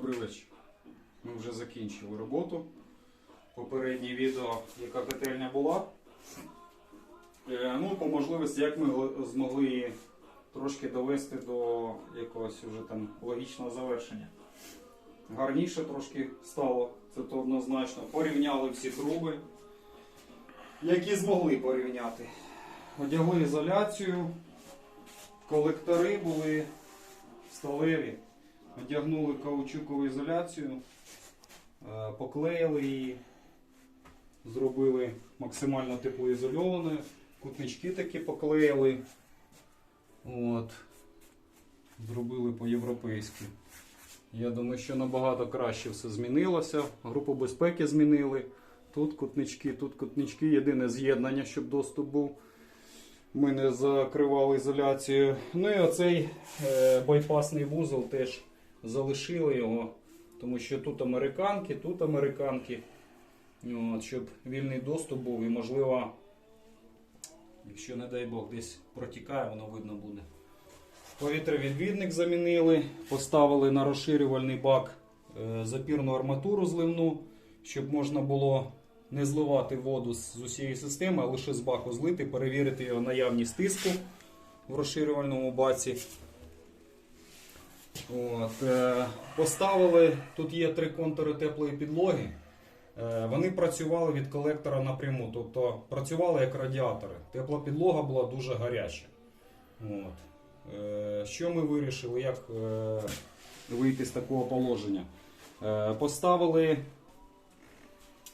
добрий вечір. Ми вже закінчили роботу. Попереднє відео, яка котельня була. Е, Ну, по можливості, як ми змогли її трошки довести до якогось уже там логічного завершення. Гарніше трошки стало, це то однозначно. Порівняли всі труби, які змогли порівняти. Одягли ізоляцію, колектори були сталеві. Одягнули каучукову ізоляцію, е, поклеїли її, зробили максимально теплоізольованою, кутнички такі поклеїли. От. Зробили по-європейськи. Я думаю, що набагато краще все змінилося. Групу безпеки змінили. Тут кутнички, тут кутнички. Єдине з'єднання, щоб доступ був. Ми не закривали ізоляцію. Ну і оцей е, байпасний вузол теж залишили його, тому що тут американки, тут американки. От, щоб вільний доступ був і, можливо, якщо, не дай Бог, десь протікає, воно видно буде. Повітрявідвідник замінили, поставили на розширювальний бак е, запірну арматуру зливну, щоб можна було не зливати воду з усієї системи, а лише з баку злити, перевірити його наявність тиску в розширювальному баці. От, е, поставили, тут є три контури теплої підлоги. Е, Вони працювали від колектора напряму, тобто працювали як радіатори. Тепла підлога була дуже гаряча. От. Е, Що ми вирішили, як е, вийти з такого положення? Е, Поставили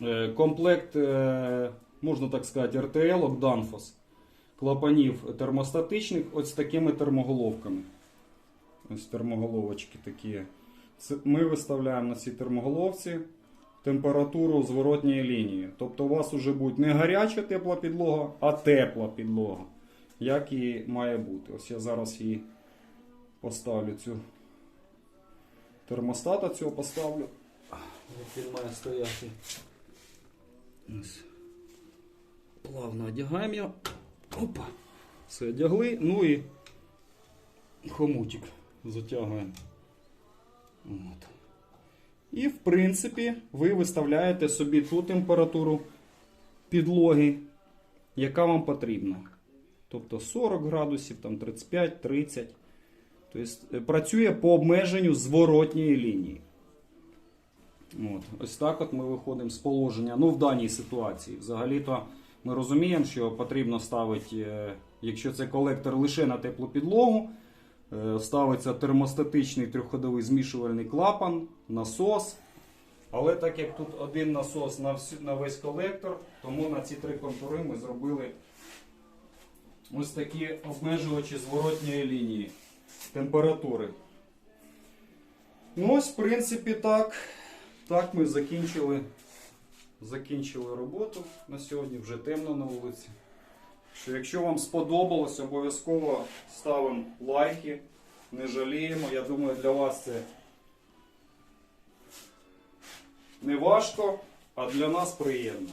е, комплект, е, можна так сказати, Danfoss клапанів термостатичних ось з такими термоголовками. Ось термоголовочки такі. Ми виставляємо на цій термоголовці температуру зворотньої лінії. Тобто у вас вже буде не гаряча тепла підлога, а тепла підлога. Як і має бути. Ось я зараз її поставлю цю термостата цього поставлю. Як він має стояти. Ось. Плавно одягаємо його. Опа. Все одягли. Ну і хомутик затягуємо. От. І, в принципі, ви виставляєте собі ту температуру підлоги, яка вам потрібна. Тобто 40 градусів, там 35-30. Тобто е, працює по обмеженню зворотньої лінії. От. Ось так от ми виходимо з положення. Ну, в даній ситуації. Взагалі-то ми розуміємо, що потрібно ставити, е, якщо це колектор лише на теплу підлогу, ставиться термостатичний трьохходовий змішувальний клапан, насос. Але так як тут один насос на, на весь колектор, тому на ці три контури ми зробили ось такі обмежувачі зворотньої лінії температури. Ну ось, в принципі, так. Так ми закінчили, закінчили роботу на сьогодні, вже темно на вулиці. Що якщо вам сподобалось, обов'язково ставимо лайки, не жаліємо. Я думаю, для вас це не важко, а для нас приємно.